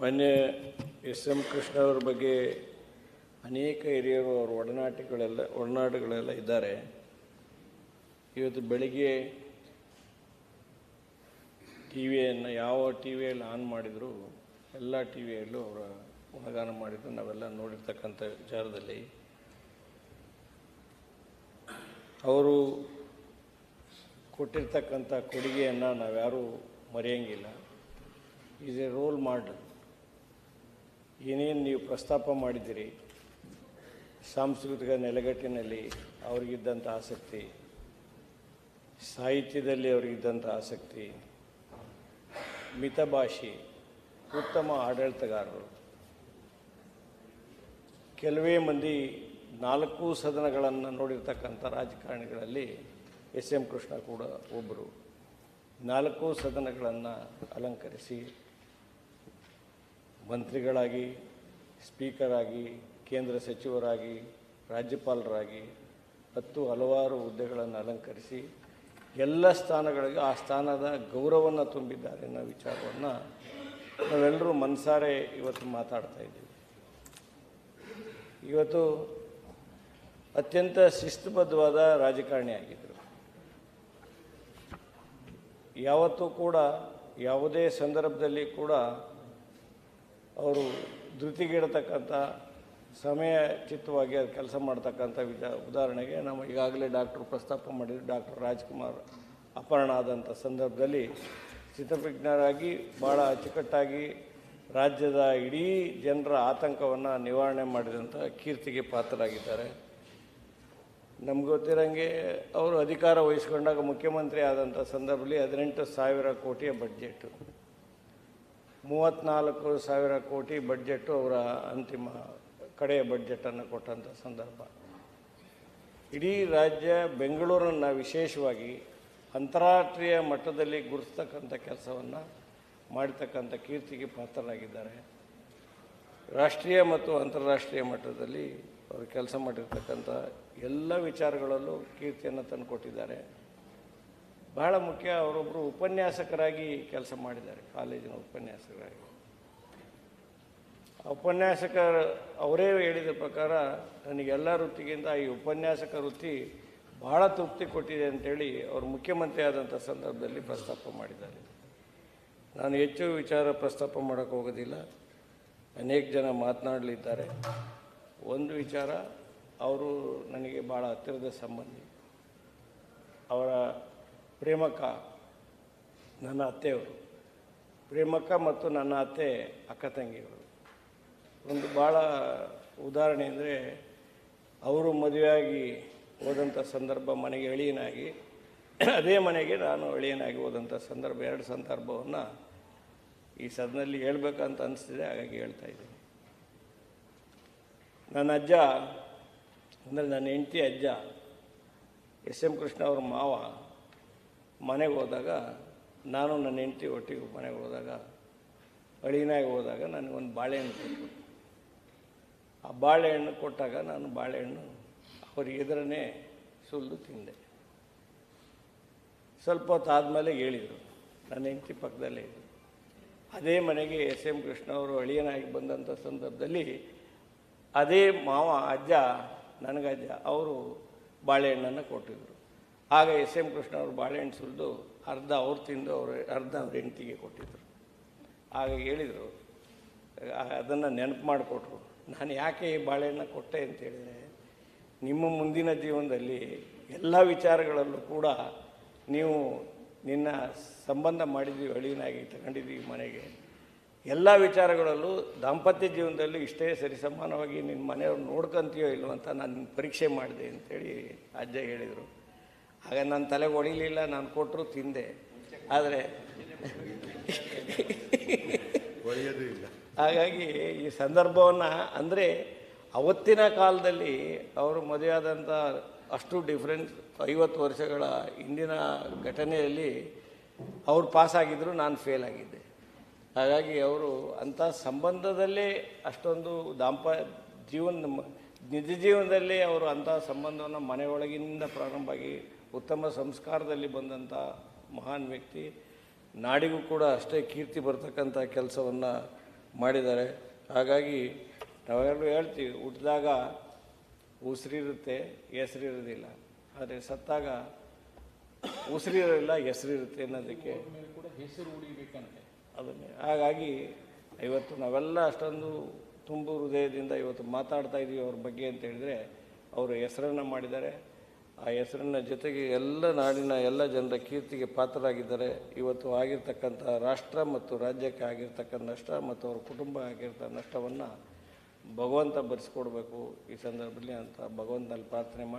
ಮೊನ್ನೆ S M Krishna ಅವ್ರ ಬಗ್ಗೆ ಅನೇಕ ಹಿರಿಯರು ಅವ್ರ ಒಡನಾಟಿಗಳೆಲ್ಲ ಒಡನಾಟಗಳೆಲ್ಲ ಇದ್ದಾರೆ. ಇವತ್ತು ಬೆಳಿಗ್ಗೆ ಟಿ ವಿಯನ್ನು ಯಾವ ಟಿ ವಿಯಲ್ಲಿ ಆನ್ ಮಾಡಿದರೂ ಎಲ್ಲ ಟಿ ವಿಯಲ್ಲೂ ಅವರ ಗುಣಗಾನ ಮಾಡಿದ್ದು ನಾವೆಲ್ಲ ನೋಡಿರ್ತಕ್ಕಂಥ ವಿಚಾರದಲ್ಲಿ ಅವರು ಕೊಟ್ಟಿರ್ತಕ್ಕಂಥ ಕೊಡುಗೆಯನ್ನು ನಾವ್ಯಾರೂ ಮರೆಯಂಗಿಲ್ಲ. Is a role model. ಏನೇನು ನೀವು ಪ್ರಸ್ತಾಪ ಮಾಡಿದ್ದೀರಿ? ಸಾಂಸ್ಕೃತಿಕ ನೆಲೆಗಟ್ಟಿನಲ್ಲಿ ಅವರಿಗಿದ್ದಂಥ ಆಸಕ್ತಿ, ಸಾಹಿತ್ಯದಲ್ಲಿ ಅವರಿಗಿದ್ದಂಥ ಆಸಕ್ತಿ, ಮಿತಭಾಷಿ, ಉತ್ತಮ ಆಡಳಿತಗಾರರು. ಕೆಲವೇ ಮಂದಿ ನಾಲ್ಕು ಸದನಗಳನ್ನು ನೋಡಿರ್ತಕ್ಕಂಥ ರಾಜಕಾರಣಿಗಳಲ್ಲಿ ಎಸ್ ಎಂ ಕೃಷ್ಣ ಕೂಡ ಒಬ್ಬರು ನಾಲ್ಕು ಸದನಗಳನ್ನು ಅಲಂಕರಿಸಿ ಮಂತ್ರಿಗಳಾಗಿ ಸ್ಪೀಕರ್ ಆಗಿ ಕೇಂದ್ರ ಸಚಿವರಾಗಿ, ರಾಜ್ಯಪಾಲರಾಗಿ ಹತ್ತು ಹಲವಾರು ಹುದ್ದೆಗಳನ್ನು ಅಲಂಕರಿಸಿ ಎಲ್ಲ ಸ್ಥಾನಗಳಿಗೆ ಆ ಸ್ಥಾನದ ಗೌರವವನ್ನು ತುಂಬಿದ್ದಾರೆ ಅನ್ನೋ ವಿಚಾರವನ್ನು ನಾವೆಲ್ಲರೂ ಮನಸಾರೆ ಇವತ್ತು ಮಾತಾಡ್ತಾ ಇದ್ದೀವಿ. ಇವತ್ತು ಅತ್ಯಂತ ಶಿಸ್ತುಬದ್ಧವಾದ ರಾಜಕಾರಣಿ ಆಗಿದ್ದರು ಯಾವತ್ತೂ ಕೂಡ ಯಾವುದೇ ಸಂದರ್ಭದಲ್ಲಿ ಕೂಡ ಅವರು ಧೃತಿಗಿಡತಕ್ಕಂಥ ಸಮಯ ಚಿತ್ತವಾಗಿ ಅದು ಕೆಲಸ ಮಾಡ್ತಕ್ಕಂಥ ವಿಧ, ಉದಾಹರಣೆಗೆ ನಾವು ಈಗಾಗಲೇ ಡಾಕ್ಟ್ರು ಪ್ರಸ್ತಾಪ ಮಾಡಿದ್ರು ಡಾಕ್ಟರ್ ರಾಜ್ಕುಮಾರ್ ಅಪಹರಣ ಆದಂಥ ಸಂದರ್ಭದಲ್ಲಿ ಚಿತ್ರವಿಜ್ಞರಾಗಿ ಭಾಳ ಅಚ್ಚುಕಟ್ಟಾಗಿ ರಾಜ್ಯದ ಇಡೀ ಜನರ ಆತಂಕವನ್ನು ನಿವಾರಣೆ ಮಾಡಿದಂಥ ಕೀರ್ತಿಗೆ ಪಾತ್ರರಾಗಿದ್ದಾರೆ. ನಮ್ಗೆ ಗೊತ್ತಿರೋಂಗೆ ಅವರು ಅಧಿಕಾರ ವಹಿಸ್ಕೊಂಡಾಗ ಮುಖ್ಯಮಂತ್ರಿ ಆದಂಥ ಸಂದರ್ಭದಲ್ಲಿ ಹದಿನೆಂಟು ಸಾವಿರ ಕೋಟಿಯ ಬಡ್ಜೆಟ್ಟು ಮೂವತ್ತ್ನಾಲ್ಕು ಸಾವಿರ ಕೋಟಿ ಬಡ್ಜೆಟ್ಟು ಅವರ ಅಂತಿಮ ಕಡೆಯ ಬಡ್ಜೆಟನ್ನು ಕೊಟ್ಟಂಥ ಸಂದರ್ಭ. ಇಡೀ ರಾಜ್ಯ ಬೆಂಗಳೂರನ್ನು ವಿಶೇಷವಾಗಿ ಅಂತಾರಾಷ್ಟ್ರೀಯ ಮಟ್ಟದಲ್ಲಿ ಗುರುತಿಸ್ತಕ್ಕಂಥ ಕೆಲಸವನ್ನು ಮಾಡತಕ್ಕಂಥ ಕೀರ್ತಿಗೆ ಪಾತ್ರರಾಗಿದ್ದಾರೆ. ರಾಷ್ಟ್ರೀಯ ಮತ್ತು ಅಂತಾರಾಷ್ಟ್ರೀಯ ಮಟ್ಟದಲ್ಲಿ ಅವರು ಕೆಲಸ ಮಾಡಿರ್ತಕ್ಕಂಥ ಎಲ್ಲ ವಿಚಾರಗಳಲ್ಲೂ ಕೀರ್ತಿಯನ್ನು ತಂದುಕೊಟ್ಟಿದ್ದಾರೆ. ಬಹಳ ಮುಖ್ಯ ಅವರೊಬ್ಬರು ಉಪನ್ಯಾಸಕರಾಗಿ ಕೆಲಸ ಮಾಡಿದ್ದಾರೆ, ಕಾಲೇಜಿನ ಉಪನ್ಯಾಸಕರಾಗಿ. ಉಪನ್ಯಾಸಕ ಉಪನ್ಯಾಸಕರ ಅವರೇ ಹೇಳಿದ ಪ್ರಕಾರ ನನಗೆಲ್ಲ ವೃತ್ತಿಗಿಂತ ಈ ಉಪನ್ಯಾಸಕ ವೃತ್ತಿ ಬಹಳ ತೃಪ್ತಿ ಕೊಟ್ಟಿದೆ ಅಂತೇಳಿ ಅವರು ಮುಖ್ಯಮಂತ್ರಿ ಆದಂಥ ಸಂದರ್ಭದಲ್ಲಿ ಪ್ರಸ್ತಾಪ ಮಾಡಿದ್ದಾರೆ. ನಾನು ಹೆಚ್ಚು ವಿಚಾರ ಪ್ರಸ್ತಾಪ ಮಾಡೋಕ್ಕೆ ಹೋಗೋದಿಲ್ಲ. ಅನೇಕ ಜನ ಮಾತನಾಡಲಿದ್ದಾರೆ. ಒಂದು ವಿಚಾರ, ಅವರು ನನಗೆ ಭಾಳ ಹತ್ತಿರದ ಸಂಬಂಧಿ. ಅವರ ಪ್ರೇಮಕ್ಕ ನನ್ನ ಅತ್ತೆಯವರು ಪ್ರೇಮಕ್ಕ ಮತ್ತು ನನ್ನ ಅತ್ತೆ ಅಕ್ಕ ತಂಗಿಯವರು. ಒಂದು ಭಾಳ ಉದಾಹರಣೆ ಅಂದರೆ, ಅವರು ಮದುವೆಯಾಗಿ ಹೋದಂಥ ಸಂದರ್ಭ ಮನೆಗೆ ಅಳಿಯನಾಗಿ, ಅದೇ ಮನೆಗೆ ನಾನು ಅಳಿಯನಾಗಿ ಹೋದಂಥ ಸಂದರ್ಭ, ಎರಡು ಸಂದರ್ಭವನ್ನು ಈ ಸದನಲ್ಲಿ ಹೇಳ್ಬೇಕಂತ ಅನಿಸ್ತಿದೆ, ಹಾಗಾಗಿ ಹೇಳ್ತಾ ಇದ್ದೀನಿ. ನನ್ನ ಅಜ್ಜ, ಅಂದರೆ ನನ್ನ ಹೆಂಡತಿ ಅಜ್ಜ, ಎಸ್ ಎಂ ಕೃಷ್ಣ ಅವ್ರ ಮಾವ ಮನೆಗೆ ಹೋದಾಗ, ನಾನು ನನ್ನ ಹೆಂಡತಿ ಒಟ್ಟಿಗೆ ಮನೆಗೆ ಹೋದಾಗ, ಅಳಿನಾಗಿ ಹೋದಾಗ ನನಗೊಂದು ಬಾಳೆಹಣ್ಣು ಕೊಟ್ಟರು ಆ ಬಾಳೆಹಣ್ಣು ಕೊಟ್ಟಾಗ ನಾನು ಬಾಳೆಹಣ್ಣು ಅವ್ರಿಗೆ ಎದುರನೇ ಸುಲಿದು ತಿಂದೆ. ಸ್ವಲ್ಪ ಹೊತ್ತು ಆದಮೇಲೆ ಹೇಳಿದರು, ನನ್ನ ಹೆಂಡತಿ ಪಕ್ಕದಲ್ಲೇ ಇದ್ದರು ಅದೇ ಮನೆಗೆ ಎಸ್ ಎಂ ಕೃಷ್ಣ ಅವರು ಅಳಿಯನಾಗಿ ಬಂದಂಥ ಸಂದರ್ಭದಲ್ಲಿ ಅದೇ ಮಾವ, ಅಜ್ಜ, ನನಗಜ್ಜ, ಅವರು ಬಾಳೆಹಣ್ಣನ್ನು ಕೊಟ್ಟಿದ್ದರು ಆಗ ಎಸ್ ಎಂ ಕೃಷ್ಣ ಅವರು ಬಾಳೆಹಣ್ಣು ಸುಲಿದು ಅರ್ಧ ಅವ್ರು ತಿಂದು ಅವರು ಅರ್ಧ ಅವ್ರ ಹೆಂಡತಿಗೆ ಕೊಟ್ಟಿದ್ದರು ಆಗ ಹೇಳಿದರು ಅದನ್ನು ನೆನಪು ಮಾಡಿಕೊಟ್ರು. ನಾನು ಯಾಕೆ ಬಾಳೆಹಣ್ಣು ಕೊಟ್ಟೆ ಅಂತ ಹೇಳಿದರೆ, ನಿಮ್ಮ ಮುಂದಿನ ಜೀವನದಲ್ಲಿ ಎಲ್ಲ ವಿಚಾರಗಳಲ್ಲೂ ಕೂಡ ನೀವು ನಿನ್ನ ಸಂಬಂಧ ಮಾಡಿದ್ದೀವಿ ಅಳಿನಾಗಿ ತಗೊಂಡಿದ್ದೀವಿ ಮನೆಗೆ. ಎಲ್ಲ ವಿಚಾರಗಳಲ್ಲೂ ದಾಂಪತ್ಯ ಜೀವನದಲ್ಲಿ ಇಷ್ಟೇ ಸರಿಸಮಾನವಾಗಿ ನಿನ್ನ ಮನೆಯವ್ರು ನೋಡ್ಕೊಂತೀಯೋ ಇಲ್ವಂತ ನಾನು ಪರೀಕ್ಷೆ ಮಾಡಿದೆ ಅಂತೇಳಿ ಅಜ್ಜ ಹೇಳಿದರು. ಆಗ ನನ್ನ ತಲೆಗೆ ಹೊಡಿಲಿಲ್ಲ ನಾನು ಕೊಟ್ಟರು ತಿಂದೆ. ಆದರೆ ಒಳ್ಳೆಯದು ಇಲ್ಲ. ಹಾಗಾಗಿ ಈ ಸಂದರ್ಭವನ್ನು ಅಂದರೆ ಅವತ್ತಿನ ಕಾಲದಲ್ಲಿ ಅವರು ಮದುವೆಯಾದಂಥ ಅಷ್ಟು ಡಿಫ್ರೆನ್ಸ್ ಐವತ್ತು ವರ್ಷಗಳ ಹಿಂದಿನ ಘಟನೆಯಲ್ಲಿ ಅವ್ರು ಪಾಸಾಗಿದ್ದರು ನಾನು ಫೇಲ್ ಆಗಿದ್ದೆ. ಹಾಗಾಗಿ ಅವರು ಅಂಥ ಸಂಬಂಧದಲ್ಲೇ ಅಷ್ಟೊಂದು ದಾಂಪ ಜೀವನ ನಿಜ ಜೀವನದಲ್ಲೇ ಅವರು ಅಂಥ ಸಂಬಂಧವನ್ನು ಮನೆಯೊಳಗಿನಿಂದ ಪ್ರಾರಂಭ ಆಗಿ ಉತ್ತಮ ಸಂಸ್ಕಾರದಲ್ಲಿ ಬಂದಂಥ ಮಹಾನ್ ವ್ಯಕ್ತಿ. ನಾಡಿಗೂ ಕೂಡ ಅಷ್ಟೇ ಕೀರ್ತಿ ಬರ್ತಕ್ಕಂಥ ಕೆಲಸವನ್ನು ಮಾಡಿದ್ದಾರೆ. ಹಾಗಾಗಿ ನಾವೆಲ್ಲರೂ ಹೇಳ್ತೀವಿ ಹುಟ್ಟಿದಾಗ ಉಸಿರಿರುತ್ತೆ, ಹೆಸರಿರೋದಿಲ್ಲ. ಆದರೆ ಸತ್ತಾಗ ಉಸಿರಿರೋಲ್ಲ ಹೆಸರಿರುತ್ತೆ ಅನ್ನೋದಕ್ಕೆ ಹೆಸರು ಉಳಿಬೇಕಂತೆ ಅದನ್ನೇ. ಹಾಗಾಗಿ ಇವತ್ತು ನಾವೆಲ್ಲ ಅಷ್ಟೊಂದು ತುಂಬು ಹೃದಯದಿಂದ ಇವತ್ತು ಮಾತಾಡ್ತಾ ಇದ್ದೀವಿ ಅವ್ರ ಬಗ್ಗೆ ಅಂತ ಹೇಳಿದರೆ, ಅವರು ಹೆಸರನ್ನು ಮಾಡಿದ್ದಾರೆ. ಆ ಹೆಸರಿನ ಜೊತೆಗೆ ಎಲ್ಲ ನಾಡಿನ ಎಲ್ಲ ಜನರ ಕೀರ್ತಿಗೆ ಪಾತ್ರರಾಗಿದ್ದಾರೆ. ಇವತ್ತು ಆಗಿರ್ತಕ್ಕಂಥ ರಾಷ್ಟ್ರ ಮತ್ತು ರಾಜ್ಯಕ್ಕೆ ಆಗಿರ್ತಕ್ಕಂಥ ನಷ್ಟ ಮತ್ತು ಅವ್ರ ಕುಟುಂಬ ಆಗಿರ್ತಕ್ಕ ನಷ್ಟವನ್ನು ಭಗವಂತ ಭರಿಸ್ಕೊಡ್ಬೇಕು ಈ ಸಂದರ್ಭದಲ್ಲಿ ಅಂತ ಭಗವಂತನಲ್ಲಿ ಪ್ರಾರ್ಥನೆ ಮಾಡಿ.